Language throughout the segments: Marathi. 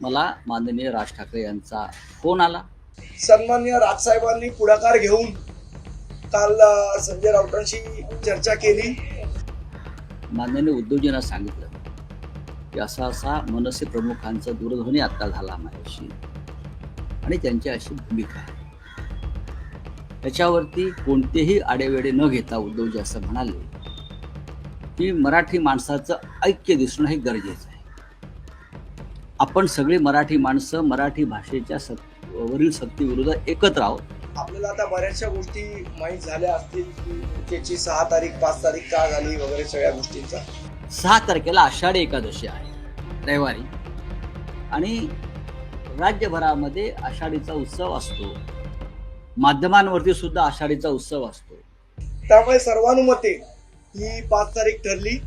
मला माननीय राज ठाकरे यांचा फोन आला. सन्मान्य राजसाहेबांनी पुढाकार घेऊन काल संजय राऊतांशी चर्चा केली. माननीय उद्योजकांना सांगितलं की असा असा मनसे प्रमुखांचा दूरध्वनी आत्ता झाला माझ्याशी. आणि त्यांची अशी भूमिका आहे. त्याच्यावरती कोणतेही आडेवेडे न घेता उद्धवजी असं म्हणाले की मराठी माणसाचं ऐक्य दिसणं हे गरजेचं आहे. आपण सगळी मराठी माणसं मराठी भाषेच्या सत् वरील सक्तीविरोधात एकत्र आहोत. आपल्याला आता बऱ्याचशा गोष्टी माहीत झाल्या असतील की त्याची सहा तारीख पाच तारीख का झाली वगैरे सगळ्या गोष्टींचा. सहा तारखेला आषाढी एकादशी आहे रविवारी. आणि राज्यभरामध्ये आषाढीचा उत्सव असतो. माध्यमांवरती सुद्धा आषाढीचा उत्सव असतो. त्यामुळे सर्वानुमते ही पाच तारीख ठरली.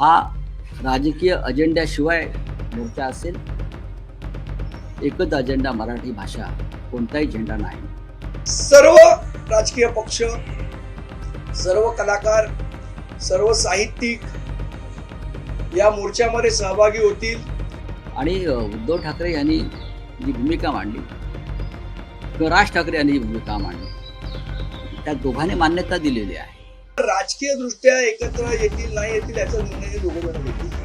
हा राजकीय अजेंड्याशिवाय मोर्चा असेल एकच अजेंडा मराठी भाषा कोणताही झेंडा नाही. सर्व राजकीय पक्ष सर्व कलाकार सर्व साहित्यिक या मोर्चामध्ये सहभागी होतील. आणि उद्धव ठाकरे यांनी जी भूमिका मांडली किंवा राज ठाकरे यांनी जी भूमिका मांडली त्या दोघांनी मान्यता दिलेली आहे. राजकीय दृष्ट्या एकत्र येतील नाही येतील याचा निर्णय दोघं घेतील.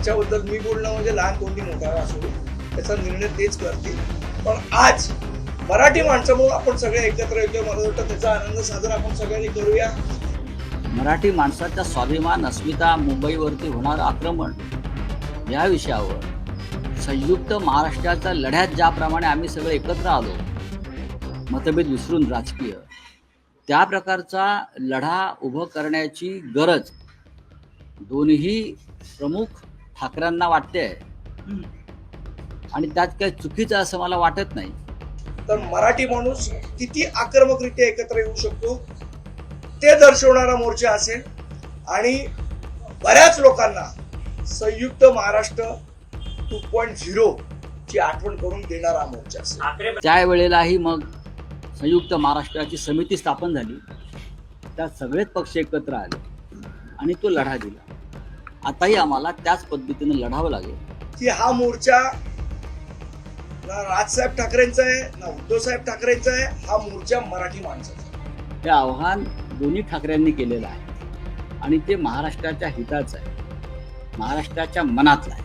त्याच्याबद्दल मी बोलणं म्हणजे लहान कोणती मोठा असो त्याचा निर्णय तेच करतील. पण आज मराठी माणसं म्हणून आपण सगळे एकत्र येतो मला वाटतं त्याचा आनंद साजरा आपण सगळ्यांनी करूया. मराठी माणसाचा स्वाभिमान अस्मिता मुंबईवरती होणारं आक्रमण या विषयावर संयुक्त महाराष्ट्राच्या लढ्यात ज्याप्रमाणे आम्ही सगळे एकत्र आलो मतभेद विसरून राजकीय त्या प्रकारचा लढा उभं करण्याची गरज दोन्ही प्रमुख ठाकरेंना वाटते आणि त्यात काही चुकीचं असं मला वाटत नाही. तर मराठी माणूस किती आक्रमकरित्या एकत्र येऊ शकतो ते दर्शवणारा मोर्चा असेल. आणि बऱ्याच लोकांना संयुक्त महाराष्ट्र टू पॉईंट झिरो ची आठवण करून देणारा मोर्चा असेल. त्यावेळेलाही मग संयुक्त महाराष्ट्राची समिती स्थापन झाली. त्यात सगळेच पक्ष एकत्र आले. आणि तो लढा दिला. आताही आम्हाला त्याच पद्धतीने लढावं लागेल. की हा मोर्चा ना राजसाहेब ठाकरेंचा आहे ना उद्धवसाहेब ठाकरेंचा आहे हा मोर्चा मराठी माणसाचा आहे. हे आव्हान दोन्ही ठाकरेंनी केलेलं आहे. आणि ते महाराष्ट्राच्या हिताचं आहे. महाराष्ट्राच्या मनातलं आहे.